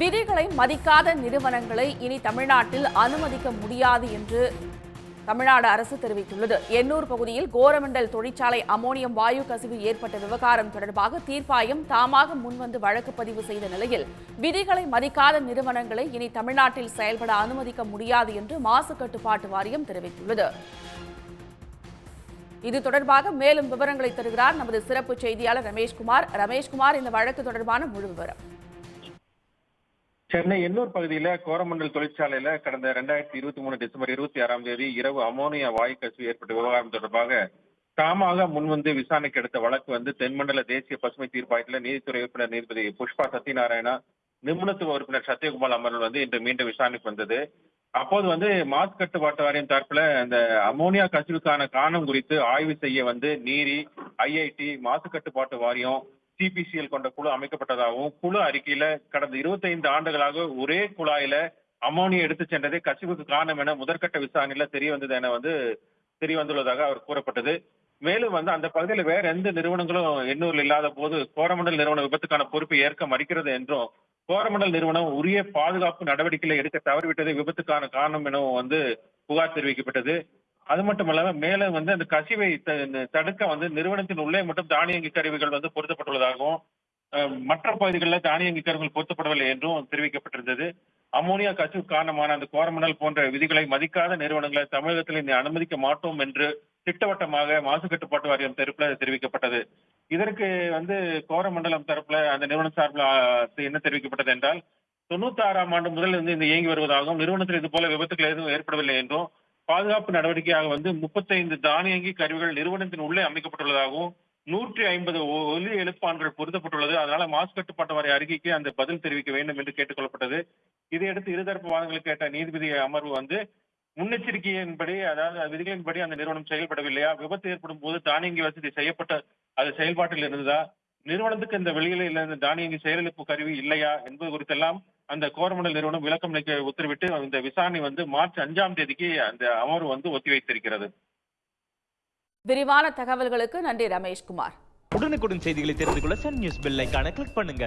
விதிகளை மதிக்காத நிறுவனங்களை இனி தமிழ்நாட்டில் அனுமதிக்க முடியாது என்று தமிழ்நாடு அரசு தெரிவித்துள்ளது. எண்ணூர் பகுதியில் கோரமண்டல் தொழிற்சாலை அமோனியம் வாயு கசிவு ஏற்பட்ட விவகாரம் தொடர்பாக தீர்ப்பாயம் தாமாக முன்வந்து வழக்கு பதிவு செய்த நிலையில் விதிகளை மதிக்காத நிறுவனங்களை இனி தமிழ்நாட்டில் செயல்பட அனுமதிக்க முடியாது என்று மாசு கட்டுப்பாட்டு வாரியம் தெரிவித்துள்ளது. இது தொடர்பாக மேலும் விவரங்களை தருகிறார் நமது சிறப்பு செய்தியாளர் ரமேஷ்குமார். ரமேஷ்குமார் இந்த வழக்கு தொடர்பான முழு விவரம். சென்னை எண்ணூர் பகுதியில கோரமண்டல் தொழிற்சாலையில கடந்த ரெண்டாயிரத்தி இருபத்தி மூணு டிசம்பர் இருபத்தி ஆறாம் தேதி இரவு அமோனியா வாயு கசிவு ஏற்பட்ட விவகாரம் தொடர்பாக தாமாக முன்வந்து விசாரணைக்கு எடுத்த வழக்கு வந்து தென்மண்டல தேசிய பசுமை தீர்ப்பாயத்தில் நீதித்துறை உறுப்பினர் நீதிபதி புஷ்பா சத்யநாராயணா நிபுணத்துவ உறுப்பினர் சத்யகுமார் அமர்வு வந்து இன்று மீண்டும் விசாரணைக்கு வந்தது. அப்போது வந்து மாசு கட்டுப்பாட்டு வாரியம் தரப்புல அந்த அமோனியா கசிவுக்கான காரணம் குறித்து ஆய்வு செய்ய வந்து நீரி ஐஐடி மாசு கட்டுப்பாட்டு வாரியம் சிபிசிஎல் கொண்ட குழு அமைக்கப்பட்டதாகவும் குழு அறிக்கையில கடந்த 25 ஆண்டுகளாக ஒரே குழாயில அமோனியா எடுத்து சென்றதே கசிவுக்கு காரணம் என முதற்கட்ட விசாரணையில தெரிய வந்தது என வந்து தெரிய வந்துள்ளதாக அவர் கூறப்பட்டது. மேலும் வந்து அந்த பகுதியில் வேற எந்த நிறுவனங்களும் எண்ணூரில் இல்லாத போது கோரமண்டல் நிறுவன விபத்துக்கான பொறுப்பை ஏற்க மறுக்கிறது என்றும் கோரமண்டல் நிறுவனம் உரிய பாதுகாப்பு நடவடிக்கைகளை எடுக்க தவறிவிட்டதே விபத்துக்கான காரணம் எனவும் வந்து புகார் தெரிவிக்கப்பட்டது. அது மட்டும் இல்லாம மேலும் வந்து அந்த கசிவை த- தடுக்க வந்து நிறுவனத்தின் உள்ளே மட்டும் தானியங்கி கருவிகள் வந்து பொருத்தப்பட்டுள்ளதாகவும் மற்ற பகுதிகளில் தானியங்கி கருவிகள் பொருத்தப்படவில்லை என்றும் தெரிவிக்கப்பட்டிருந்தது. அமோனியா கசிவு காரணமான அந்த கோரமண்டல் போன்ற விதிகளை மதிக்காத நிறுவனங்களை தமிழகத்தில் இனி அனுமதிக்க மாட்டோம் என்று திட்டவட்டமாக மாசு கட்டுப்பாட்டு வாரியம் தரப்புல தெரிவிக்கப்பட்டது. இதற்கு வந்து கோரமண்டலம் தரப்புல அந்த நிறுவனம் சார்பில் என்ன தெரிவிக்கப்பட்டது என்றால் தொண்ணூத்தி ஆறாம் ஆண்டு முதல் இருந்து இந்த இயங்கி வருவதாகவும் நிறுவனத்தில் இது போல விபத்துகள் எதுவும் ஏற்படவில்லை என்றும் பாதுகாப்பு நடவடிக்கையாக வந்து முப்பத்தைந்து தானியங்கி கருவிகள் நிறுவனத்தின் உள்ளே அமைக்கப்பட்டுள்ளதாகவும் நூற்றி ஐம்பது ஒலி எழுப்பான்கள் பொருத்தப்பட்டுள்ளது. அதனால மாசு கட்டுப்பாட்டு வாரிய அறிக்கைக்கு அந்த பதில் தெரிவிக்க வேண்டும் என்று கேட்டுக்கொள்ளப்பட்டது. இதையடுத்து இருதரப்பு வாதங்களை கேட்ட நீதிபதி அமர்வு வந்து முன்னெச்சரிக்கையின்படி அதாவது விதிகளின்படி அந்த நிறுவனம் செயல்படவில்லையா? விபத்து ஏற்படும் போது தானியங்கி வசதி செய்யப்பட்ட அது செயல்பாட்டில் இருந்ததா? நிறுவனத்துக்கு இந்த வெளியில இந்த தானியங்கி செயலிழப்பு கருவி இல்லையா என்பது குறித்தெல்லாம் அந்த கோரமண்டல் நிறுவனம் விளக்கம் அளிக்க உத்தரவிட்டு இந்த விசாரணை வந்து மார்ச் அஞ்சாம் தேதிக்கு அந்த அமர்வு வந்து ஒத்திவைத்திருக்கிறது விரிவான தகவல்களுக்கு நன்றி ரமேஷ்குமார். உடனுக்குடன் செய்திகளை தெரிந்து கொள்ள சன் நியூஸ் பெல் ஐகானை கிளிக் பண்ணுங்க.